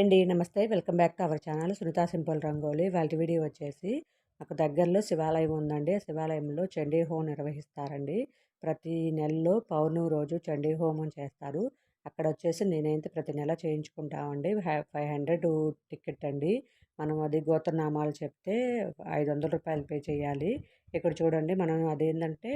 Hi అండి నమస్తే. Welcome back to our channel Sunitha simple rangoli. వాళ్ళ వీడియో వచ్చేసి మాకు దగ్గరలో శివాలయం ఉందండి. శివాలయంలో చండీ హోమం నిర్వహిస్తారండి. ప్రతి నెలలో పౌర్ణమి రోజు చండీ హోమం చేస్తారు. అక్కడ వచ్చేసి నేనైతే ప్రతి నెల చేయించుకుంటామండి. ఫైవ్ హండ్రెడ్ టికెట్ అండి. మనం అది గోత్రనామాలు చెప్తే ఐదు వందల రూపాయలు పే చేయాలి. ఇక్కడ చూడండి మనం అదేంటంటే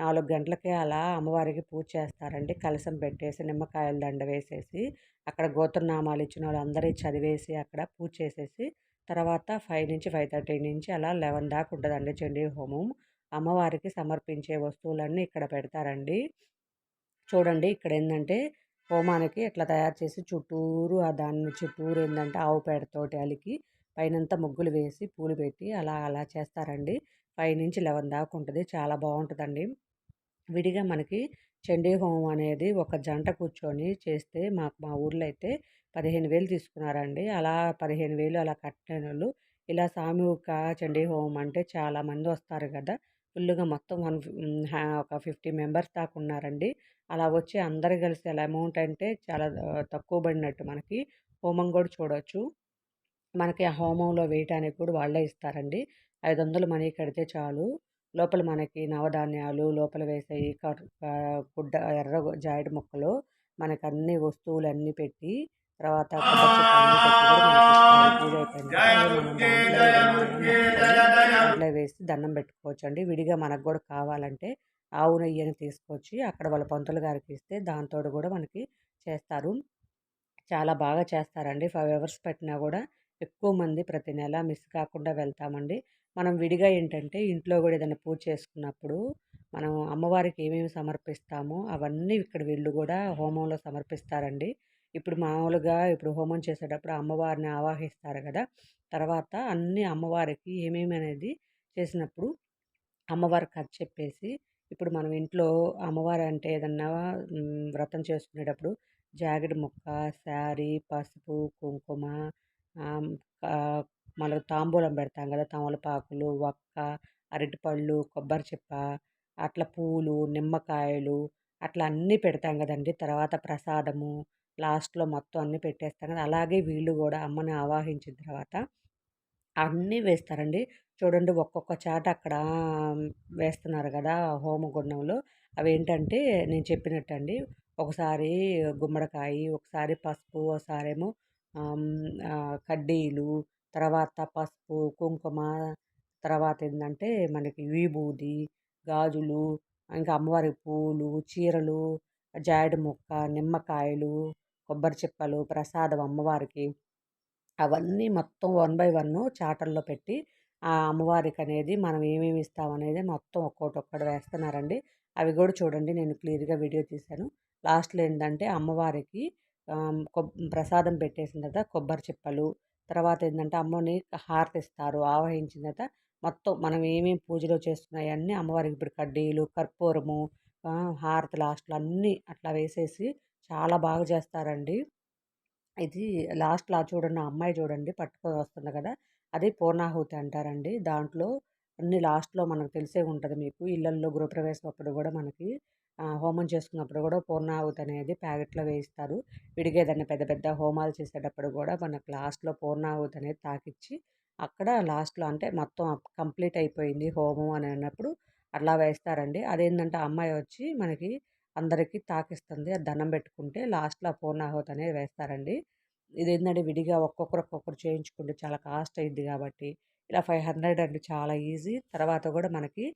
నాలుగు గంటలకే అలా అమ్మవారికి పూజ చేస్తారండి. కలసం పెట్టేసి నిమ్మకాయల దండ వేసేసి అక్కడ గోత్రనామాలు ఇచ్చిన వాళ్ళందరూ చదివేసి అక్కడ పూజ చేసేసి తర్వాత ఫైవ్ నుంచి ఫైవ్ థర్టీ నుంచి అలా లెవెన్ దాకా ఉంటుందండి చండీ హోమం. అమ్మవారికి సమర్పించే వస్తువులన్నీ ఇక్కడ పెడతారండి. చూడండి ఇక్కడ ఏంటంటే హోమానికి ఎట్లా తయారు చేసి చుట్టూరు ఆ దాని చుట్టూరు ఏంటంటే ఆవు పేడతోటి అలికి పైనంతా ముగ్గులు వేసి పూలు పెట్టి అలా అలా చేస్తారండి. ఫైవ్ నుంచి లెవెన్ దాకా ఉంటుంది. చాలా బాగుంటుందండి. విడిగా మనకి చండీ హోమం అనేది ఒక జంట కూర్చొని చేస్తే మాకు మా ఊర్లో అయితే పదిహేను వేలు తీసుకున్నారండి. అలా పదిహేను వేలు అలా కట్టిన వాళ్ళు ఇలా సామూహిక చండీ హోమం అంటే చాలామంది వస్తారు కదా. ఫుల్గా మొత్తం వన్ ఒక ఫిఫ్టీ మెంబర్స్ దాకా ఉన్నారండి. అలా వచ్చి అందరు కలిసి అలా అమౌంట్ అంటే చాలా తక్కువ పడినట్టు మనకి హోమం కూడా చూడవచ్చు మనకి ఆ హోమంలో వేయటానికి కూడా వాళ్ళే ఇస్తారండి. ఐదు వందలు మనీ కడితే చాలు. లోపల మనకి నవధాన్యాలు లోపల వేసేవి గుడ్డ ఎర్ర జాయిడ్ ముక్కలు మనకు అన్ని వస్తువులు అన్నీ పెట్టి తర్వాత వేసి దండం పెట్టుకోవచ్చు అండి విడిగా మనకు కూడా కావాలంటే ఆవు నెయ్యిని తీసుకొచ్చి అక్కడ వాళ్ళ పంతులు గారికి ఇస్తే దాంతో కూడా మనకి చేస్తారు. చాలా బాగా చేస్తారండి. ఫైవ్ అవర్స్ పెట్టినా కూడా ఎక్కువ మంది ప్రతి నెల మిస్ కాకుండా వెళ్తామండి. మనం విడిగా ఏంటంటే ఇంట్లో కూడా ఏదైనా పూజ చేసుకున్నప్పుడు మనం అమ్మవారికి ఏమేమి సమర్పిస్తామో అవన్నీ ఇక్కడ వీళ్ళు కూడా హోమంలో సమర్పిస్తారండి. ఇప్పుడు మామూలుగా ఇప్పుడు హోమం చేసేటప్పుడు అమ్మవారిని ఆవాహిస్తారు కదా! తర్వాత అన్ని అమ్మవారికి ఏమేమి అనేది చేసినప్పుడు అమ్మవారి కథ చెప్పేసి ఇప్పుడు మనం ఇంట్లో అమ్మవారు అంటే ఏదన్నా వ్రతం చేసుకునేటప్పుడు జాకెట్ ముక్క శారీ పసుపు కుంకుమ మనకు తాంబూలం పెడతాం కదా తమలపాకులు వక్క అరటిపళ్ళు కొబ్బరి చిప్ప అట్లా పూలు నిమ్మకాయలు అట్లా అన్నీ పెడతాం కదండి. తర్వాత ప్రసాదము లాస్ట్లో మొత్తం అన్నీ పెట్టేస్తాం కదా. అలాగే వీళ్ళు కూడా అమ్మని ఆవాహించిన తర్వాత అన్నీ వేస్తారండి. చూడండి ఒక్కొక్క చాట అక్కడ వేస్తున్నారు కదా హోమగుండంలో. అవి ఏంటంటే నేను చెప్పినట్టండి ఒకసారి గుమ్మడికాయ ఒకసారి పసుపు ఒకసారేమో కడ్డీలు తర్వాత పసుపు కుంకుమ తర్వాత ఏంటంటే మనకి విభూది గాజులు ఇంకా అమ్మవారి పూలు చీరలు జాయిడి ముక్క నిమ్మకాయలు కొబ్బరి చిప్పలు ప్రసాదం అమ్మవారికి. అవన్నీ మొత్తం వన్ బై వన్ చాటల్లో పెట్టి ఆ అమ్మవారికి అనేది మనం ఏమేమి ఇస్తామనేది మొత్తం ఒక్కొక్కటి ఒక్కటి వేస్తున్నారండి. అవి కూడా చూడండి నేను క్లియర్గా వీడియో తీశాను. లాస్ట్లో ఏంటంటే అమ్మవారికి ప్రసాదం పెట్టేసిన తర్వాత కొబ్బరి చిప్పలు తర్వాత ఏంటంటే అమ్మని హారతి ఇస్తారు ఆవహించిన తర్వాత మొత్తం మనం ఏమేమి పూజలో చేస్తున్నాయన్నీ అమ్మవారికి ఇప్పుడు కడ్డీలు కర్పూరము హారతి లాస్ట్లో అన్నీ అట్లా వేసేసి చాలా బాగా చేస్తారండి. ఇది లాస్ట్లో చూడండి అమ్మాయి చూడండి పట్టుకొని వస్తుంది కదా అది పూర్ణాహుతి అంటారండి. దాంట్లో అన్ని లాస్ట్లో మనకు తెలిసే ఉంటుంది మీకు ఇళ్ళల్లో గృహప్రవేశం అప్పుడు కూడా మనకి హోమం చేసుకున్నప్పుడు కూడా పూర్ణాహుతి అనేది ప్యాకెట్లో వేయిస్తారు. విడిగా ఏదైనా పెద్ద పెద్ద హోమాలు చేసేటప్పుడు కూడా మనకు లాస్ట్లో పూర్ణాహుతి అనేది తాకిచ్చి అక్కడ లాస్ట్లో అంటే మొత్తం కంప్లీట్ అయిపోయింది హోమం అని అన్నప్పుడు అట్లా వేస్తారండి. అదేంటంటే అమ్మాయి వచ్చి మనకి అందరికీ తాకిస్తుంది. అది దండం పెట్టుకుంటే లాస్ట్లో పూర్ణాహుతి అనేది వేస్తారండి. ఇదేంటంటే విడిగా ఒక్కొక్కరు ఒక్కొక్కరు చేయించుకుంటే చాలా కాస్ట్ అయింది కాబట్టి ఇలా ఫైవ్ హండ్రెడ్ అంటే చాలా ఈజీ. తర్వాత కూడా మనకి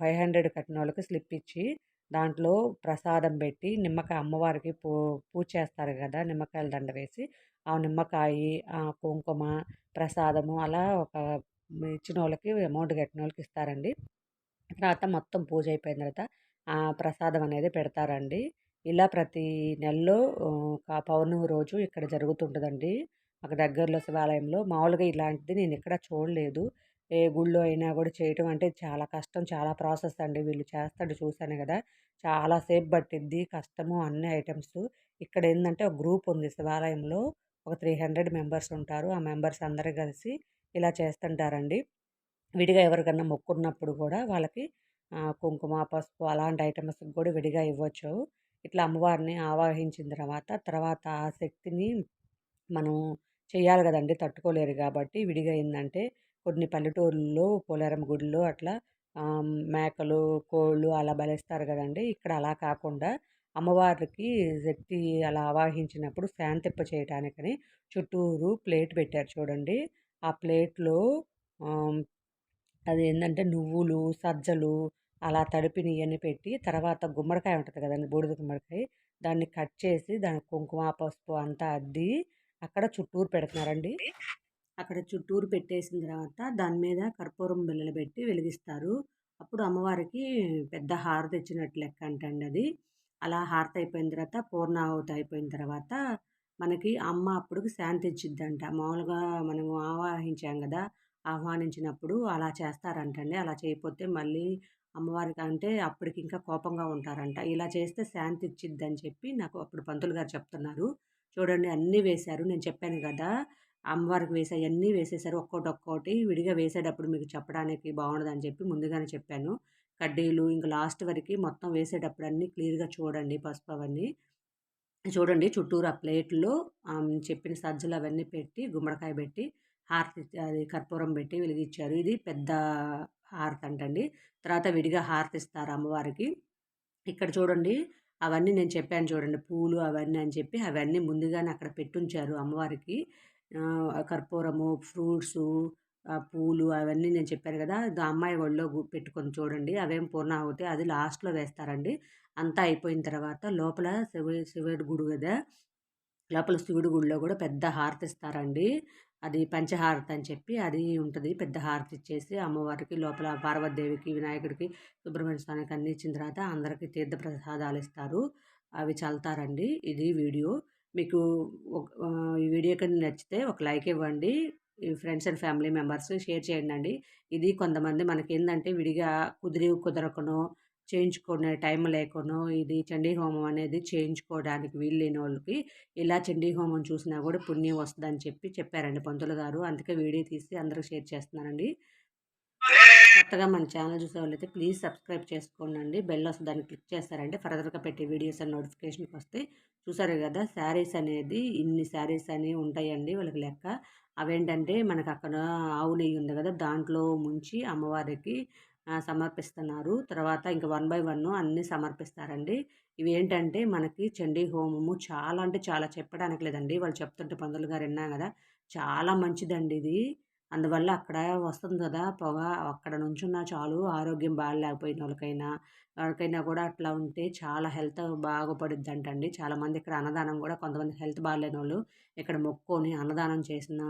ఫైవ్ హండ్రెడ్ కట్టిన వాళ్ళకి స్లిప్ ఇచ్చి దాంట్లో ప్రసాదం పెట్టి నిమ్మకాయ అమ్మవారికి పూ పూజ చేస్తారు కదా నిమ్మకాయల దండ వేసి. ఆ నిమ్మకాయ కుంకుమ ప్రసాదము అలా ఒక ఇచ్చిన వాళ్ళకి అమౌంట్ కట్టిన వాళ్ళకి ఇస్తారండి. తర్వాత మొత్తం పూజ అయిపోయిన తర్వాత ప్రసాదం అనేది పెడతారండి. ఇలా ప్రతి నెలలో పౌర్ణమి రోజు ఇక్కడ జరుగుతుంటుందండి. అక్కడ దగ్గరలో శివాలయంలో. మామూలుగా ఇలాంటిది నేను ఎక్కడ చూడలేదు. ఏ గుళ్ళో అయినా కూడా చేయటం అంటే చాలా కష్టం. చాలా ప్రాసెస్ అండి. వీళ్ళు చేస్తాడు చూశాను కదా! చాలా సేపు పట్టిద్ది. కష్టము అన్ని ఐటమ్స్. ఇక్కడ ఏంటంటే ఒక గ్రూప్ ఉంది శివాలయంలో. ఒక త్రీ హండ్రెడ్ మెంబర్స్ ఉంటారు. ఆ మెంబర్స్ అందరూ కలిసి ఇలా చేస్తుంటారండి. విడిగా ఎవరికన్నా మొక్కున్నప్పుడు కూడా వాళ్ళకి కుంకుమ పసుపు అలాంటి ఐటమ్స్ కూడా విడిగా ఇవ్వచ్చు. ఇట్లా అమ్మవారిని ఆవాహించిన తర్వాత తర్వాత ఆ శక్తిని మనం చేయాలి కదండి. తట్టుకోలేరు కాబట్టి విడిగా ఏంటంటే కొన్ని పల్లెటూర్లలో పోలేరమ్మ గుడిలో అట్లా మేకలు కోళ్ళు అలా బలిస్తారు కదండి. ఇక్కడ అలా కాకుండా అమ్మవారికి శక్తి అలా ఆవాహించినప్పుడు శాంతింప చేయటానికని చుట్టూరు ప్లేట్ పెట్టారు చూడండి. ఆ ప్లేట్లో అది ఏంటంటే నువ్వులు సజ్జలు అలా తడిపినవన్నీ పెట్టి తర్వాత గుమ్మడికాయ ఉంటుంది కదండి బూడిద గుమ్మడికాయ. దాన్ని కట్ చేసి దాని కుంకుమ పసుపు అంతా అద్ది అక్కడ చుట్టూరు పెడుతున్నారండి. అక్కడ చుట్టూరు పెట్టేసిన తర్వాత దాని మీద కర్పూరం బిళ్ళలు పెట్టి వెలిగిస్తారు. అప్పుడు అమ్మవారికి పెద్ద హారతి ఇచ్చినట్టు లెక్క అంటండి అది. అలా హారతి అయిపోయిన తర్వాత పూర్ణాహుతి అయిపోయిన తర్వాత మనకి అమ్మ అప్పుడు శాంతి ఇచ్చిద్దంట. మామూలుగా మనము ఆవాహించాం కదా ఆహ్వానించినప్పుడు అలా చేస్తారంటండి. అలా చేయకపోతే మళ్ళీ అమ్మవారికి అంటే అప్పటికి ఇంకా కోపంగా ఉంటారంట. ఇలా చేస్తే శాంతి ఇచ్చిద్దని చెప్పి నాకు అప్పుడు పంతులు గారు చెప్తున్నారు. చూడండి అన్నీ వేశారు. నేను చెప్పాను కదా అమ్మవారికి వేసే అన్నీ వేసేసారు. ఒక్కోటి ఒక్కోటి విడిగా వేసేటప్పుడు మీకు చెప్పడానికి బాగుండదని చెప్పి ముందుగానే చెప్పాను. కడ్డీలు ఇంకా లాస్ట్ వరకు మొత్తం వేసేటప్పుడు అన్నీ క్లియర్గా చూడండి పసుపు అవన్నీ. చూడండి చుట్టూరు ఆ ప్లేట్లో చెప్పిన సజ్జలు అవన్నీ పెట్టి గుమ్మడికాయ పెట్టి హారతి అది కర్పూరం పెట్టి వెలిగించారు. ఇది పెద్ద హారతి అంటండి. తర్వాత విడిగా హారతి ఇస్తారు అమ్మవారికి. ఇక్కడ చూడండి అవన్నీ నేను చెప్పాను చూడండి పూలు అవన్నీ అని చెప్పి అవన్నీ ముందుగానే అక్కడ పెట్టుంచారు అమ్మవారికి. కర్పూరము ఫ్రూట్సు పూలు అవన్నీ నేను చెప్పాను కదా అమ్మాయి ఒళ్ళో పెట్టుకొని చూడండి అవేం పూర్ణాహుతి అది లాస్ట్లో వేస్తారండి. అంతా అయిపోయిన తర్వాత లోపల శివ శివుడి గుడి కదా లోపల శివుడి గుడిలో కూడా పెద్ద హారతి ఇస్తారండి. అది పంచహారతి అని చెప్పి అది ఉంటుంది పెద్ద హారతి ఇచ్చేసి అమ్మవారికి లోపల పార్వతీదేవికి వినాయకుడికి సుబ్రహ్మణ్య స్వామికి అన్ని ఇచ్చిన తర్వాత అందరికీ తీర్థ ప్రసాదాలు ఇస్తారు. అవి చల్తారండి ఇది వీడియో. మీకు ఈ వీడియో కానీ నచ్చితే ఒక లైక్ ఇవ్వండి. Friends and family members share చేయండి అండి. ఇది కొంతమంది మనకి ఏంటంటే విడిగా కుదిరి కుదరకనో చేయించుకునే టైం లేకునో ఇది చండీ హోమం అనేది చేయించుకోవడానికి వీలు లేని వాళ్ళకి ఇలా చండీ హోమం చూసినా కూడా పుణ్యం వస్తుందని చెప్పి చెప్పారండి పంతులు గారు. అందుకే వీడియో తీసి అందరికి షేర్ చేస్తున్నానండి. కొత్తగా మన ఛానల్ చూసే వాళ్ళైతే ప్లీజ్ సబ్స్క్రైబ్ చేసుకోండి బెల్ వస్తుంది దాన్ని క్లిక్ చేస్తారంటే ఫర్దర్గా పెట్టే వీడియోస్ అండ్ నోటిఫికేషన్కి వస్తే చూసారు కదా శారీస్ అనేది ఇన్ని శారీస్ అని ఉంటాయండి వాళ్ళకి లెక్క. అవేంటంటే మనకు అక్కడ ఆవు నెయ్యి ఉంది కదా దాంట్లో ముంచి అమ్మవారికి సమర్పిస్తున్నారు. తర్వాత ఇంకా వన్ బై వన్ అన్నీ సమర్పిస్తారండి. ఇవి ఏంటంటే మనకి చండీ హోమము చాలా అంటే చాలా చెప్పడానికి లేదండి. వాళ్ళు చెప్తుంటే పందులు గారు విన్నాం కదా చాలా మంచిదండి ఇది. అందువల్ల అక్కడ వస్తుంది కదా పొగ. అక్కడ నుంచున్న చాలు ఆరోగ్యం బాగాలేకపోయిన వాళ్ళకైనా. ఎవరికైనా కూడా అట్లా ఉంటే చాలా హెల్త్ బాగుపడుద్ది అంటండి చాలామంది ఇక్కడ అన్నదానం కూడా కొంతమంది హెల్త్ బాగాలేని వాళ్ళు ఇక్కడ మొక్కుకొని అన్నదానం చేసిన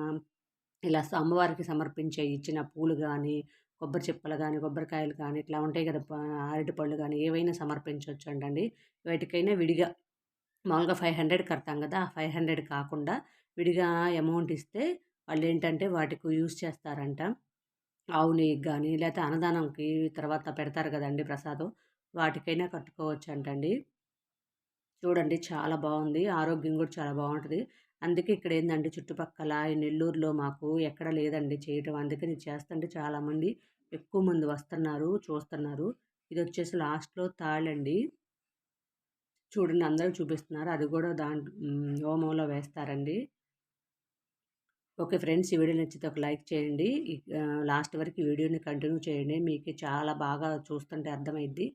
ఇలా అమ్మవారికి సమర్పించే ఇచ్చిన పూలు కానీ కొబ్బరి చిప్పలు కానీ కొబ్బరికాయలు కానీ ఇట్లా ఉంటాయి కదా అరటిపళ్ళు కానీ ఏవైనా సమర్పించవచ్చు అంటండి వాటికైనా విడిగా మామూలుగా ఫైవ్ హండ్రెడ్ కడతాం కదా ఫైవ్ హండ్రెడ్ కాకుండా విడిగా అమౌంట్ ఇస్తే వాళ్ళు ఏంటంటే వాటికి యూస్ చేస్తారంట. ఆవు నెయ్యికి కానీ లేకపోతే అన్నదానంకి తర్వాత పెడతారు కదండి ప్రసాదం. వాటికైనా కట్టుకోవచ్చు అంటండి చూడండి చాలా బాగుంది. ఆరోగ్యం కూడా చాలా బాగుంటుంది. అందుకే ఇక్కడ ఏంటంటే చుట్టుపక్కల ఈ నెల్లూరులో మాకు ఎక్కడ లేదండి చేయటం. అందుకే నేను చేస్తుంటే చాలామంది ఎక్కువ మంది వస్తున్నారు చూస్తున్నారు. ఇది వచ్చేసి లాస్ట్లో తాళండి. చూడండి అందరూ చూపిస్తున్నారు. అది కూడా దాంట్లో హోమంలో వేస్తారండి. ఓకే ఫ్రెండ్స్ ఈ వీడియో నచ్చితే ఒక లైక్ చేయండి. లాస్ట్ వరకు ఈ వీడియోని కంటిన్యూ చేయండి. మీకు చాలా బాగా చూస్తుంటే అర్థమైద్ది.